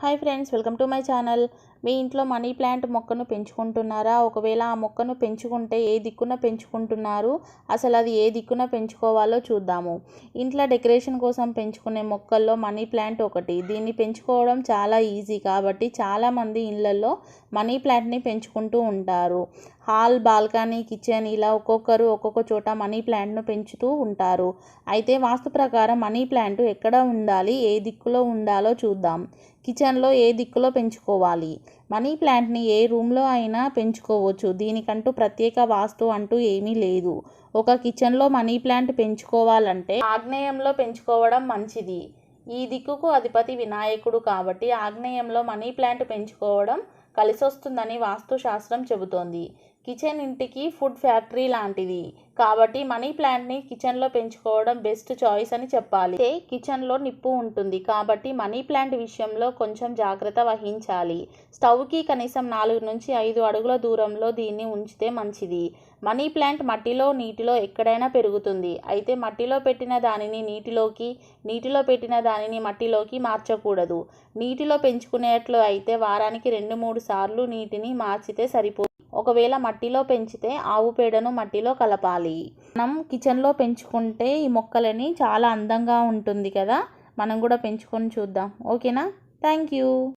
Hi friends welcome to my channel. మీ ఇంట్లో money plant మొక్కను పెంచుకుంటున్నారా? ఒకవేళ ఆ మొక్కను పెంచుకుంటే ఏ దిక్కున పెంచుకుంటున్నారు? అసలు అది ఏ దిక్కున పెంచుకోవాలో చూద్దాము. ఇంట్లో డెకరేషన్ కోసం పెంచుకునే మొక్కల్లో మనీ ప్లాంట్ ఒకటి. దీన్ని పెంచుకోవడం చాలా ఈజీ కాబట్టి చాలామంది ఇళ్ళల్లో మనీ ప్లాంట్ని పెంచుకుంటూ ఉంటారు. హాల్ బాల్కనీ కిచెన్ ఇలా ఒక్కొక్కరు ఒక్కొక్క చోట మనీ ప్లాంట్ను పెంచుతూ ఉంటారు. అయితే వాస్తు ప్రకారం మనీ ప్లాంట్ ఎక్కడ ఉండాలి ఏ దిక్కులో ఉండాలో చూద్దాం. కిచెన్లో ఏ దిక్కులో పెంచుకోవాలి? మనీ ప్లాంట్ని ఏ రూమ్లో అయినా పెంచుకోవచ్చు. దీనికంటూ ప్రత్యేక వాస్తు అంటూ ఏమీ లేదు. ఒక కిచెన్లో మనీ ప్లాంట్ పెంచుకోవాలంటే ఆగ్నేయంలో పెంచుకోవడం మంచిది. ఈ దిక్కుకు అధిపతి వినాయకుడు కాబట్టి ఆగ్నేయంలో మనీ ప్లాంట్ పెంచుకోవడం కలిసొస్తుందని వాస్తుశాస్త్రం చెబుతోంది. కిచెన్ ఇంటికి ఫుడ్ ఫ్యాక్టరీ లాంటిది. కాబట్టి మనీ ప్లాంట్ని కిచెన్లో పెంచుకోవడం బెస్ట్ చాయిస్ అని చెప్పాలి. అయితే కిచెన్లో నిప్పు ఉంటుంది. కాబట్టి మనీ ప్లాంట్ విషయంలో కొంచెం జాగ్రత్త వహించాలి. స్టవ్కి కనీసం నాలుగు నుంచి ఐదు అడుగుల దూరంలో దీన్ని ఉంచితే మంచిది. మనీ ప్లాంట్ మట్టిలో నీటిలో ఎక్కడైనా పెరుగుతుంది. అయితే మట్టిలో పెట్టిన దానిని నీటిలోకి నీటిలో పెట్టిన దానిని మట్టిలోకి మార్చకూడదు. నీటిలో పెంచుకునేట్లు అయితే వారానికి రెండు మూడు సార్లు నీటిని మార్చితే సరిపో ఒకవేళ మట్టిలో పెంచితే ఆవు పేడను మట్టిలో కలపాలి. మనం కిచెన్లో పెంచుకుంటే ఈ మొక్కలని చాలా అందంగా ఉంటుంది కదా? మనం కూడా పెంచుకొని చూద్దాం. ఓకేనా? Thank you.